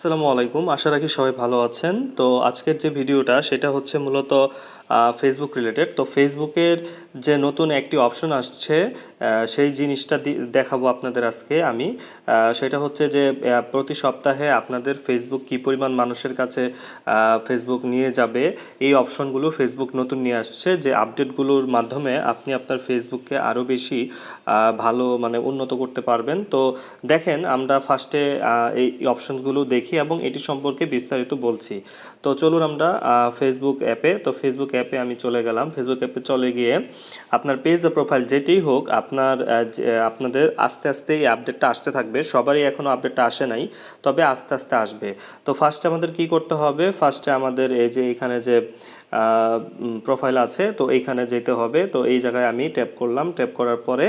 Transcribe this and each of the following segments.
আসসালামু আলাইকুম। আশা রাখি সবাই ভালো আছেন। তো আজকের যে ভিডিওটা, সেটা হচ্ছে মূলত ফেসবুক রিলেটেড তো ফেসবুকের যে নতুন একটি অপশন আসছে সেই জিনিসটা দেখাবো আপনাদের আজকে আমি। সেটা হচ্ছে যে প্রতি সপ্তাহে আপনাদের ফেসবুক কি পরিমাণ মানুষের কাছে ফেসবুক নিয়ে যাবে, এই অপশনগুলো ফেসবুক নতুন নিয়ে আসছে যে আপডেটগুলোর মাধ্যমে আপনি আপনার ফেসবুককে আরও বেশি ভালো মানে উন্নত করতে পারবেন। তো দেখেন, আমরা ফার্স্টে এই অপশনসগুলো দেখি। এবং এটি সম্পর্কে বিস্তারিত বলছি। তো চলুন আমরা ফেসবুক অ্যাপে তো ফেসবুক অ্যাপে আমি চলে গেলাম। ফেসবুক অ্যাপে চলে গিয়ে আপনার পেজ প্রোফাইল যেটি হোক, আপনার আপনাদের আস্তে আস্তে এই আপডেটটা আসতে থাকবে। সবারই এখনও আপডেটটা আসে নাই, তবে আস্তে আস্তে আসবে। তো ফার্স্টে আমাদের কি করতে হবে? ফার্স্টে আমাদের এই যে এখানে যে প্রোফাইল আছে, তো এইখানে যেতে হবে। তো এই জায়গায় আমি ট্যাপ করলাম। ট্যাপ করার পরে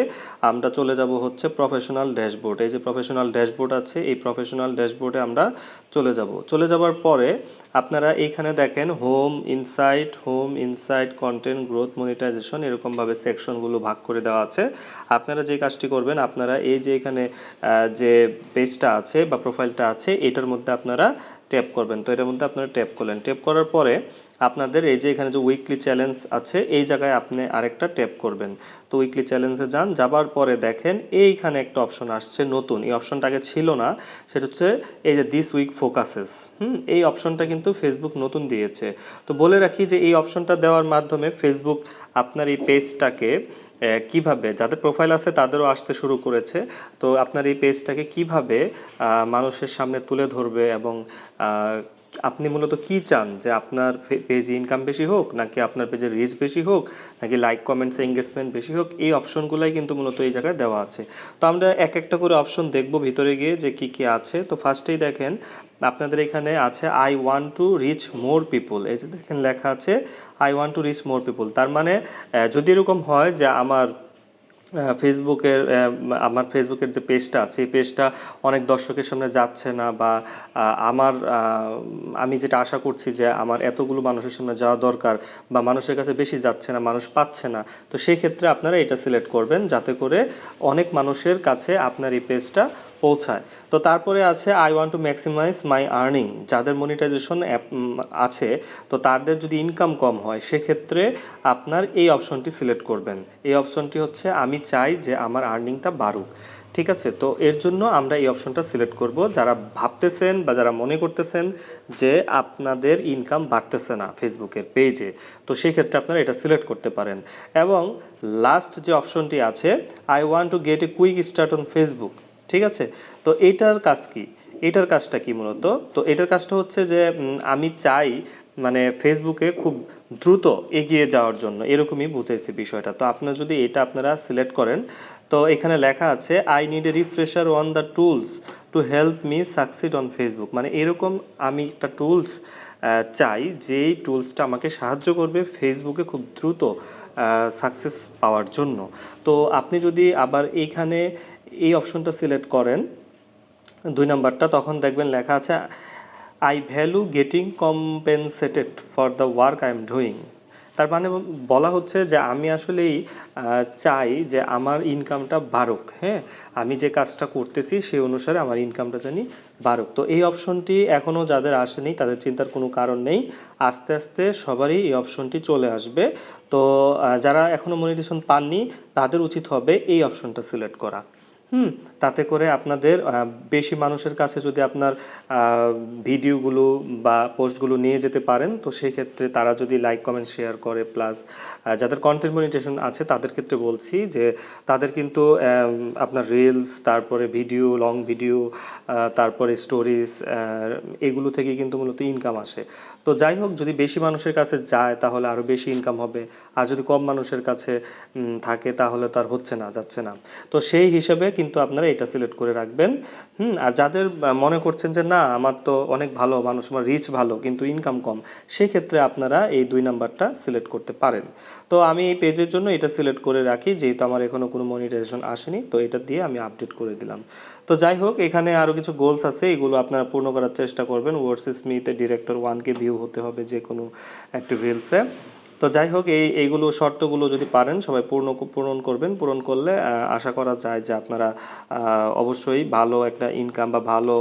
আমরা চলে যাব হচ্ছে প্রফেশনাল ড্যাশবোর্ড এই যে প্রফেশনাল ড্যাশবোর্ড আছে, এই প্রফেশনাল ড্যাশবোর্ডে আমরা চলে যাব। চলে যাওয়ার পরে আপনারা এইখানে দেখেন home insight home insight content growth monetization এরকমভাবে সেকশনগুলো ভাগ করে দেওয়া আছে। আপনারা যে কাজটি করবেন, আপনারা এই যে এখানে যে পেজটা আছে বা প্রোফাইলটা আছে, এটার মধ্যে আপনারা ট্যাপ করবেন। তো এটার মধ্যে আপনারা ট্যাপ করলেন। ট্যাপ করার পরে আপনাদের এই যে এখানে যে উইকলি চ্যালেঞ্জ আছে, এই জায়গায় আপনি আরেকটা ট্যাপ করবেন। তো উইকলি চ্যালেঞ্জে যান, যাবার পরে দেখেন এইখানে একটা অপশন আসছে নতুন। এই অপশনটা আগে ছিল না, সেটা হচ্ছে এই যে দিস উইক ফোকাসেস হুম, এই অপশনটা কিন্তু ফেসবুক নতুন দিয়েছে। তো বলে রাখি যে এই অপশনটা দেওয়ার মাধ্যমে ফেসবুক আপনার এই পেজটাকে কীভাবে, যাদের প্রোফাইল আছে তাদেরও আসতে শুরু করেছে। তো আপনার এই পেজটাকে কীভাবে মানুষের সামনে তুলে ধরবে এবং আপনি মূলত কি চান? যে আপনার পেজে ইনকাম বেশি হোক, নাকি আপনার পেজে রিচ বেশি হোক, নাকি লাইক কমেন্টস এঙ্গেজমেন্ট বেশি হোক, এই অপশনগুলাই কিন্তু মূলত এই জায়গায় দেওয়া আছে। তো আমরা এক একটা করে অপশন দেখব ভিতরে গিয়ে যে কি কি আছে। তো ফার্স্টেই দেখেন, আপনাদের এখানে আছে I want to reach more people এই যে দেখেন লেখা আছে I want to reach more people তার মানে যদি এরকম হয় যে আমার ফেসবুকের আমার ফেসবুকের যে পেজটা আছে, এই পেজটা অনেক দর্শকের সামনে যাচ্ছে না বা আমার আমি যেটা আশা করছি যে আমার এতগুলো মানুষের সামনে যাওয়া দরকার বা মানুষের কাছে বেশি যাচ্ছে না, মানুষ পাচ্ছে না, তো সেই ক্ষেত্রে আপনারা এটা সিলেক্ট করবেন যাতে করে অনেক মানুষের কাছে আপনার এই পেজটা পৌঁছায়। তো তারপরে আছে I want to maximize my earning যাদের মনিটাইজেশন অ্যাপ আছে, তো তাদের যদি ইনকাম কম হয়, সেক্ষেত্রে আপনার এই অপশনটি সিলেক্ট করবেন। এই অপশনটি হচ্ছে, আমি চাই যে আমার আর্নিংটা বাড়ুক। ঠিক আছে? তো এর জন্য আমরা এই অপশনটা সিলেক্ট করব। যারা ভাবতেছেন বা যারা মনে করতেছেন যে আপনাদের ইনকাম বাড়তেছে না ফেসবুকের পেজে তো সেই ক্ষেত্রে আপনারা এটা সিলেক্ট করতে পারেন। এবং লাস্ট যে অপশনটি আছে I want to get a quick start on Facebook ঠিক আছে? তো এইটার কাজ কি? এটার কাজটা কি মূলত? তো এটার কাজটা হচ্ছে যে আমি চাই মানে ফেসবুকে খুব দ্রুত এগিয়ে যাওয়ার জন্য। এরকমই বুঝাইছে বিষয়টা। তো আপনারা যদি এটা আপনারা সিলেক্ট করেন, তো এখানে লেখা আছে I need a refresher on the tools to help me succeed on Facebook মানে এরকম আমি একটা টুলস চাই, যেই টুলসটা আমাকে সাহায্য করবে ফেসবুকে খুব দ্রুত সাকসেস পাওয়ার জন্য। তো আপনি যদি আবার এইখানে এই অপশনটা সিলেক্ট করেন দুই নাম্বারটা, তখন দেখবেন লেখা আছে I value getting compensated for the work I am doing তার মানে বলা হচ্ছে যে আমি আসলেই চাই যে আমার ইনকামটা বাড়ুক হ্যাঁ? আমি যে কাজটা করতেছি সেই অনুসারে আমার ইনকামটা জানি বাড়ুক। তো এই অপশনটি এখনও যাদের আসেনি, তাদের চিন্তার কোনো কারণ নেই। আস্তে আস্তে সবারই এই অপশনটি চলে আসবে। তো যারা এখনও মনিটেশন পাননি, তাদের উচিত হবে এই অপশনটা সিলেক্ট করা। হুম তাতে করে আপনাদের বেশি মানুষের কাছে যদি আপনার ভিডিওগুলো বা পোস্টগুলো নিয়ে যেতে পারেন, তো সেই ক্ষেত্রে তারা যদি লাইক, কমেন্ট, শেয়ার করে, প্লাস যাদের কন্টেন্ট মনিটেশন আছে, তাদের ক্ষেত্রে বলছি যে তাদের কিন্তু আপনার রিলস তারপরে ভিডিও লং ভিডিও তারপরে স্টোরিজ এগুলো থেকে কিন্তু মূলত ইনকাম আসে। তো যাই হোক, যদি বেশি মানুষের কাছে যায়, তাহলে আরও বেশি ইনকাম হবে। আর যদি কম মানুষের কাছে থাকে, তাহলে তো আর হচ্ছে না, যাচ্ছে না। তো সেই হিসেবে কিন্তু আপনারা এটা সিলেক্ট করে রাখবেন। হুম, আর যাদের মনে করছেন যে, না, আমার তো অনেক ভালো, মানুষ আমার রিচ ভালো, কিন্তু ইনকাম কম সেই ক্ষেত্রে আপনারা এই দুই নাম্বারটা সিলেক্ট করতে পারেন। তো আমি এই পেজের জন্য এটা সিলেক্ট করে রাখি, যেহেতু আমার এখনও কোনো মনিটাইজেশন আসেনি, তো এটা দিয়ে আমি আপডেট করে দিলাম। তো যাই হোক, এখানে আরও কিছু গোলস আছে, এগুলো আপনারা পূর্ণ করার চেষ্টা করবেন। ওয়ার্সেস মিতে ডিরেক্টর ওয়ানকে ভিউ হতে হবে যে কোনো একটি রিলসে তো যাই হোক, এই, এইগুলো শর্তগুলো যদি পারেন, সবাই পূর্ণ পূরণ করবেন। পূরণ করলে আশা করা যায় যে আপনারা অবশ্যই ভালো একটা ইনকাম বা ভালো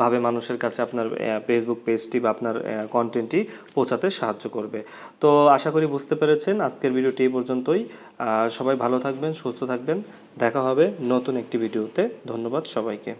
ভাবে মানুষের কাছে আপনার ফেসবুক পেজটি বা আপনার কন্টেন্টটি পৌঁছাতে সাহায্য করবে। তো আশা করি বুঝতে পেরেছেন। আজকের ভিডিওটি এই পর্যন্তই। সবাই ভালো থাকবেন, সুস্থ থাকবেন। দেখা হবে নতুন একটি ভিডিওতে। ধন্যবাদ সবাইকে।